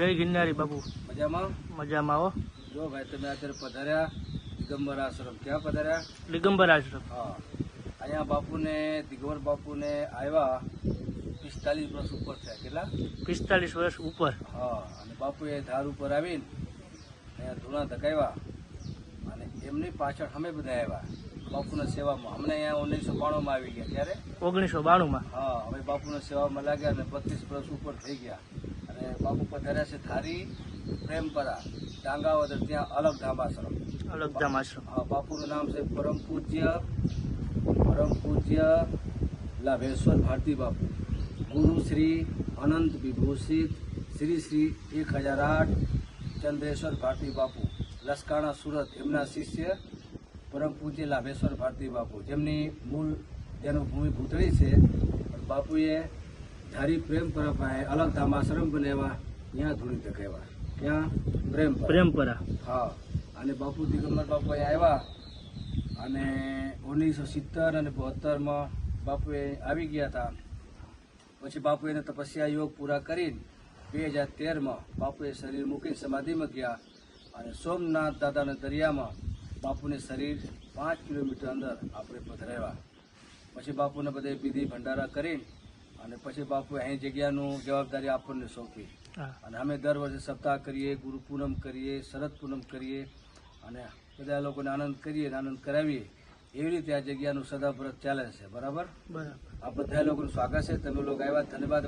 જય ગિરનારી બાપુ મજામાં? મજામાં આવો જો ભાઈ તમે અત્યારે પધાર્યા દિગંબર આશ્રમ. ક્યાં પધાર્યા? દિગંબર આશ્રમ. હા. અહીંયા બાપુને દિગંબર બાપુને આવ્યા પિસ્તાલીસ વર્ષ ઉપર થયા. કેટલા? પિસ્તાલીસ વર્ષ ઉપર. હા. અને બાપુએ ધાર ઉપર આવીને અહીંયા ધૂણા ધકાવ્યા. અને એમની પાછળ અમે બધા આવ્યા. બાપુના સેવામાં. અમને અહીંયા ઓગણીસો બાણુંમાં આવી ગયા. ત્યારે ઓગણીસો બાણુંમાં. હા. અમે બાપુના સેવામાં લાગ્યા અને બત્રીસ વર્ષ ઉપર થઈ ગયા. અને બાપુ પધાર્યા છે ધારી પ્રેમપરા ડાંગાવદર ત્યાં અલગ ધામાશ્રમ અલગ ધામાશ્રમ હા બાપુનું નામ છે પરમ પૂજ્ય પરમ પૂજ્ય લાભેશ્વર ભારતી બાપુ. ગુરુ શ્રી અનંત વિભૂષિત શ્રી શ્રી એક હજાર આઠ ચંદ્રેશ્વર ભારતી બાપુ. લસકાણા સુરત એમના શિષ્ય પરમ પૂજ્ય લાભેશ્વર ભારતી બાપુ. જેમની મૂળ જન્મભૂમિ ભૂતળી છે બાપુએ ધારી પ્રેમ પરંપરાએ અલગ ધામ આશ્રમ બનાવ્યા ત્યાં ધૂળી ધકેવા. ત્યાં પ્રેમ પર. પ્રેમપરા હા. અને બાપુ દિગંબર બાપુ આવ્યા અને ઓગણીસો સિત્તેર અને બોતેરમાં બાપુએ આવી ગયા હતા પછી બાપુ એને તપસ્યા યોગ પૂરા કરીને બે હજાર તેરમાં બાપુએ શરીર મૂકીને સમાધિમાં ગયા અને સોમનાથ દાદાના દરિયામાં બાપુને શરીર પાંચ કિલોમીટર અંદર આપણે પધરાવ્યા. પછી બાપુને બધે વિધિ ભંડારા કરીને અને પછી બાપુ અહીં જગ્યાનું જવાબદારી આપણને સોંપી. અને અમે દર વર્ષે સપ્તાહ કરીએ ગુરુ પૂનમ કરીએ શરદ પૂનમ કરીએ અને બધા લોકોને આનંદ કરીએ અને આનંદ કરાવીએ. એવી રીતે આ જગ્યાનું સદાવ્રત ચાલે છે. બરાબર? બરાબર. આ બધા લોકોનું સ્વાગત છે. તમે લોકો આવ્યા ધન્યવાદ.